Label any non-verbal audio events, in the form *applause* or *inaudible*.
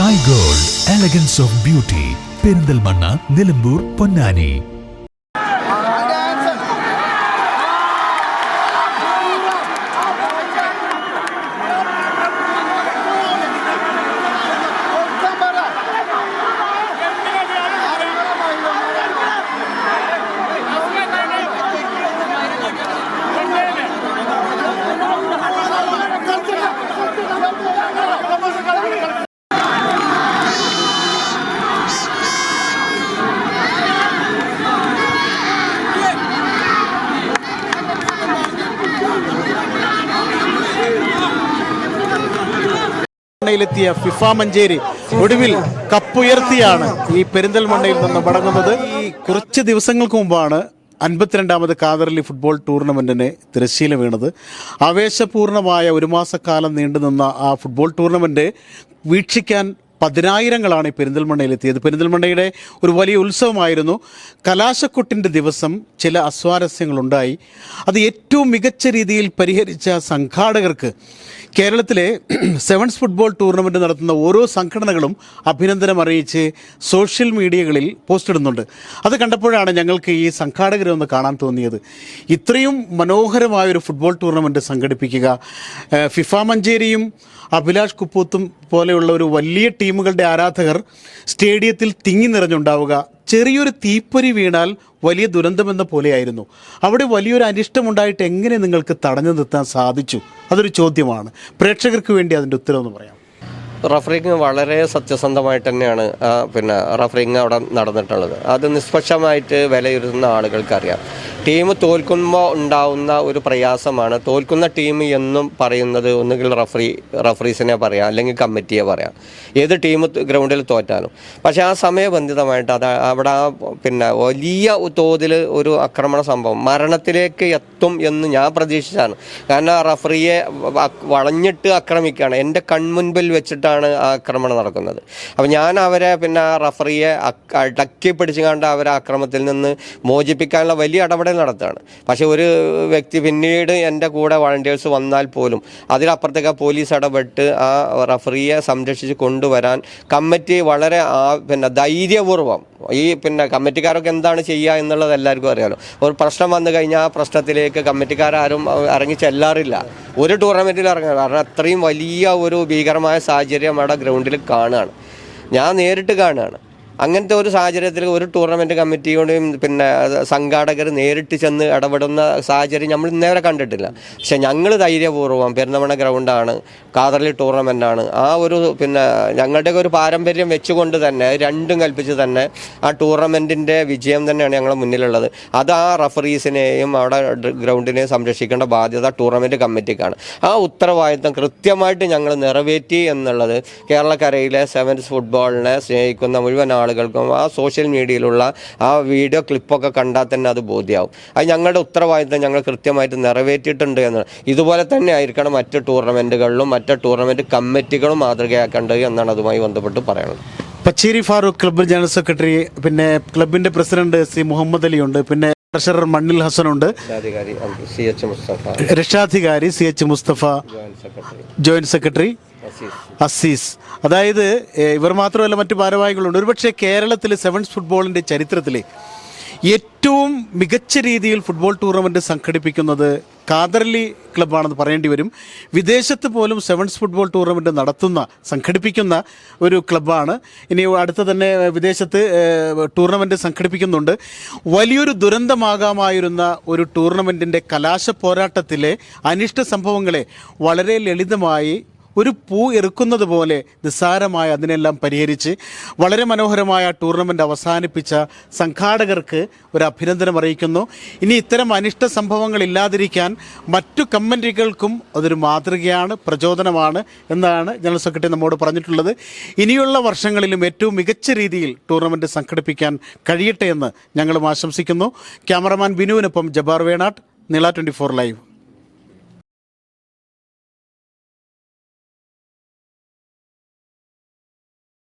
Sky Gold Elegance of Beauty Perinthalmanna Nilambur Ponnani. ിലെത്തിയ FIFA Manjeri ഒടുവിൽ കപ്പുയർത്തിയാണ് ഈ പെരിന്തൽമണ്ണയിൽ നിന്ന് മടങ്ങുന്നത്. ഈ കുറച്ച് ദിവസങ്ങൾക്ക് മുമ്പാണ് അൻപത്തിരണ്ടാമത് കാതറലി ഫുട്ബോൾ ടൂർണമെന്റിനെ തിരശ്ശീല വീണത്. ആവേശപൂർണമായ ഒരു മാസക്കാലം നീണ്ടുനിന്ന ആ ഫുട്ബോൾ ടൂർണമെന്റ് വീക്ഷിക്കാൻ പതിനായിരങ്ങളാണ് ഈ പെരിന്തൽമണ്ണയിലെത്തിയത്. പെരിന്തൽമണ്ണയുടെ ഒരു വലിയ ഉത്സവമായിരുന്നു. കലാശക്കൊട്ടിന്റെ ദിവസം ചില അസ്വാരസ്യങ്ങളുണ്ടായി. അത് ഏറ്റവും മികച്ച രീതിയിൽ പരിഹരിച്ച സംഘാടകർക്ക് കേരളത്തിലെ *clears throat* സെവൻസ് ഫുട്ബോൾ ടൂർണമെന്റ് നടത്തുന്ന ഓരോ സംഘടനകളും അഭിനന്ദനം അറിയിച്ച് സോഷ്യൽ മീഡിയകളിൽ പോസ്റ്റ് ഇടുന്നുണ്ട് അത് കണ്ടപ്പോഴാണ് ഞങ്ങൾക്ക് ഈ സംഘാടകരെ ഒന്ന് കാണാൻ തോന്നിയത്. ഇത്രയും മനോഹരമായൊരു ഫുട്ബോൾ ടൂർണമെന്റ് സംഘടിപ്പിക്കുക ഫിഫ മഞ്ചേരിയും അഭിലാഷ് കുപ്പൂത്തും പോലെയുള്ള ഒരു വലിയ ടീമുകളുടെ ആരാധകർ സ്റ്റേഡിയത്തിൽ തിങ്ങി നിറഞ്ഞുണ്ടാവുക. ചെറിയൊരു തീപ്പൊരി വീണാൽ വലിയ ദുരന്തമെന്ന പോലെയായിരുന്നു. അവിടെ വലിയൊരു അനിഷ്ടമുണ്ടായിട്ട് എങ്ങനെ നിങ്ങൾക്ക് തടഞ്ഞു നിർത്താൻ സാധിച്ചു? അതൊരു ചോദ്യമാണ്. പ്രേക്ഷകർക്ക് വേണ്ടി അതിന്റെ ഉത്തരം എന്ന് പറയാം. റഫറിങ് വളരെ സത്യസന്ധമായിട്ട് തന്നെയാണ് പിന്നെ റഫറിങ് അവിടെ നടന്നിട്ടുള്ളത്. അത് നിഷ്പക്ഷമായിട്ട് വിലയിരുത്തുന്ന ആളുകൾക്കറിയാം. ടീം തോൽക്കുമ്പോൾ ഉണ്ടാവുന്ന ഒരു പ്രയാസമാണ്. തോൽക്കുന്ന ടീം എന്നും പറയുന്നത് ഒന്നുകിൽ റഫറി റഫറീസിനെ പറയാം അല്ലെങ്കിൽ കമ്മിറ്റിയെ പറയാം. ഏത് ടീം ഗ്രൗണ്ടിൽ തോറ്റാലും. പക്ഷേ ആ സമയബന്ധിതമായിട്ട് അത് അവിടെ ആ പിന്നെ വലിയ തോതിൽ ഒരു ആക്രമണ സംഭവം മരണത്തിലേക്ക് എത്തും എന്ന് ഞാൻ പ്രതീക്ഷിച്ചാണ്. കാരണം റഫറിയെ വളഞ്ഞിട്ട് ആക്രമിക്കുകയാണ്. എന്റെ കൺമുൻപിൽ വെച്ചിട്ടാണ് ആ ആക്രമണം നടക്കുന്നത്. അപ്പോൾ ഞാൻ അവരെ പിന്നെ ആ റഫറിയെ അടക്കി പിടിച്ചുകൊണ്ട് അവരെ ആക്രമത്തിൽ നിന്ന് മോചിപ്പിക്കാനുള്ള വലിയ ഇടപെടൽ നടത്തുകയാണ്. പക്ഷേ ഒരു വ്യക്തി പിന്നീട് എന്റെ കൂടെ വളണ്ടിയേഴ്സ് വന്നാൽ പോലും അതിലപ്പുറത്തേക്ക് പോലീസ് ഇടപെട്ട് ആ റഫറിയെ സംരക്ഷിച്ച് കൊണ്ടുവരാൻ കമ്മിറ്റി വളരെ പിന്നെ ധൈര്യപൂർവം ഈ പിന്നെ കമ്മിറ്റിക്കാരൊക്കെ എന്താണ് ചെയ്യുക എന്നുള്ളത് എല്ലാവർക്കും അറിയാലോ. ഒരു പ്രശ്നം വന്നു കഴിഞ്ഞാൽ ആ പ്രശ്നത്തിലേക്ക് കമ്മിറ്റിക്കാരും ഇറങ്ങി ചെല്ലാറില്ല. ഒരു ടൂർണമെന്റിൽ ഇറങ്ങുക കാരണം അത്രയും വലിയ ഒരു ഭീകരമായ സാഹചര്യം അവിടെ ഗ്രൗണ്ടിൽ കാണുകയാണ്. ഞാൻ നേരിട്ട് കാണുകയാണ്. അങ്ങനത്തെ ഒരു സാഹചര്യത്തിൽ ഒരു ടൂർണമെന്റ് കമ്മിറ്റിയോടും പിന്നെ സംഘാടകർ നേരിട്ട് ചെന്ന് ഇടപെടുന്ന സാഹചര്യം നമ്മൾ ഇന്നേവരെ കണ്ടിട്ടില്ല. പക്ഷെ ഞങ്ങൾ ധൈര്യപൂർവം പെരുന്നമണ ഗ്രൗണ്ടാണ് കാതർലി ടൂർണമെന്റാണ് ആ ഒരു പിന്നെ ഞങ്ങളുടെയൊക്കെ ഒരു പാരമ്പര്യം വെച്ചുകൊണ്ട് തന്നെ രണ്ടും കൽപ്പിച്ച് തന്നെ ആ ടൂർണമെന്റിന്റെ വിജയം തന്നെയാണ് ഞങ്ങളുടെ മുന്നിലുള്ളത്. അത് ആ റഫറീസിനെയും അവിടെ ഗ്രൗണ്ടിനെയും സംരക്ഷിക്കേണ്ട ബാധ്യത ടൂർണമെന്റ് കമ്മിറ്റിക്കാണ്. ആ ഉത്തരവാദിത്തം കൃത്യമായിട്ട് ഞങ്ങൾ നിറവേറ്റി എന്നുള്ളത് കേരളക്കരയിലെ സെവൻസ് ഫുട്ബോളിനെ സ്നേഹിക്കുന്ന മുഴുവൻ ആളുകൾക്കും ആ സോഷ്യൽ മീഡിയയിലുള്ള ആ വീഡിയോ ക്ലിപ്പൊക്കെ കണ്ടാൽ തന്നെ അത് ബോധ്യമാവും അത് ഞങ്ങളുടെ ഉത്തരവാദിത്തം ഞങ്ങൾ കൃത്യമായിട്ട് നിറവേറ്റിയിട്ടുണ്ട് എന്ന്. ഇതുപോലെ തന്നെ ആയിരിക്കണം മറ്റ് ടൂർണമെന്റുകളിലും മറ്റ് ടൂർണമെന്റ് കമ്മിറ്റികളും മാതൃകയാക്കേണ്ടത് എന്നാണ് അതുമായി ബന്ധപ്പെട്ട് പറയുന്നത്. Pachery Farooq club general secretary പിന്നെ ക്ലബിന്റെ പ്രസിഡന്റ് സി മുഹമ്മദ് അലി ഉണ്ട് പിന്നെ ട്രഷറർ മണ്ണിൽ മുസ്തഫ. രക്ഷാധികാരി C H Mustafa. Joint secretary. Aziz. അതായത് ഇവർ മാത്രമല്ല മറ്റു ഭാരവാഹികളുണ്ട്. ഒരുപക്ഷെ കേരളത്തിലെ സെവൻസ് ഫുട്ബോളിന്റെ ചരിത്രത്തിൽ ഏറ്റവും മികച്ച രീതിയിൽ ഫുട്ബോൾ ടൂർണമെന്റ് സംഘടിപ്പിക്കുന്നത് കാതർലി ക്ലബ്ബാണെന്ന് പറയേണ്ടി വരും. വിദേശത്ത് പോലും സെവൻസ് ഫുട്ബോൾ ടൂർണമെന്റ് നടത്തുന്ന സംഘടിപ്പിക്കുന്ന ഒരു ക്ലബ്ബാണ്. ഇനി അടുത്ത തന്നെ വിദേശത്ത് ടൂർണമെന്റ് സംഘടിപ്പിക്കുന്നുണ്ട്. വലിയൊരു ദുരന്തമാകാമായിരുന്ന ഒരു ടൂർണമെന്റിന്റെ കലാശ പോരാട്ടത്തിലെ അനിഷ്ട സംഭവങ്ങളെ വളരെ ലളിതമായി ഒരു പൂ എറുക്കുന്നത് പോലെ നിസ്സാരമായ അതിനെല്ലാം പരിഹരിച്ച് വളരെ മനോഹരമായ ടൂർണമെന്റ് അവസാനിപ്പിച്ച സംഘാടകർക്ക് ഒരു അഭിനന്ദനം അറിയിക്കുന്നു. ഇനി ഇത്തരം അനിഷ്ട സംഭവങ്ങൾ ഇല്ലാതിരിക്കാൻ മറ്റു കമ്മന്റികൾക്കും അതൊരു മാതൃകയാണ് പ്രചോദനമാണ് എന്നാണ് ജനറൽ സെക്രട്ടറി നമ്മോട് പറഞ്ഞിട്ടുള്ളത്. ഇനിയുള്ള വർഷങ്ങളിലും ഏറ്റവും മികച്ച രീതിയിൽ ടൂർണമെന്റ് സംഘടിപ്പിക്കാൻ കഴിയട്ടെ എന്ന് ഞങ്ങളും ആശംസിക്കുന്നു. ക്യാമറമാൻ ബിനുവിനൊപ്പം ജബാർ വേണാട്ട് നീള ട്വന്റി ഫോർ ലൈവ്.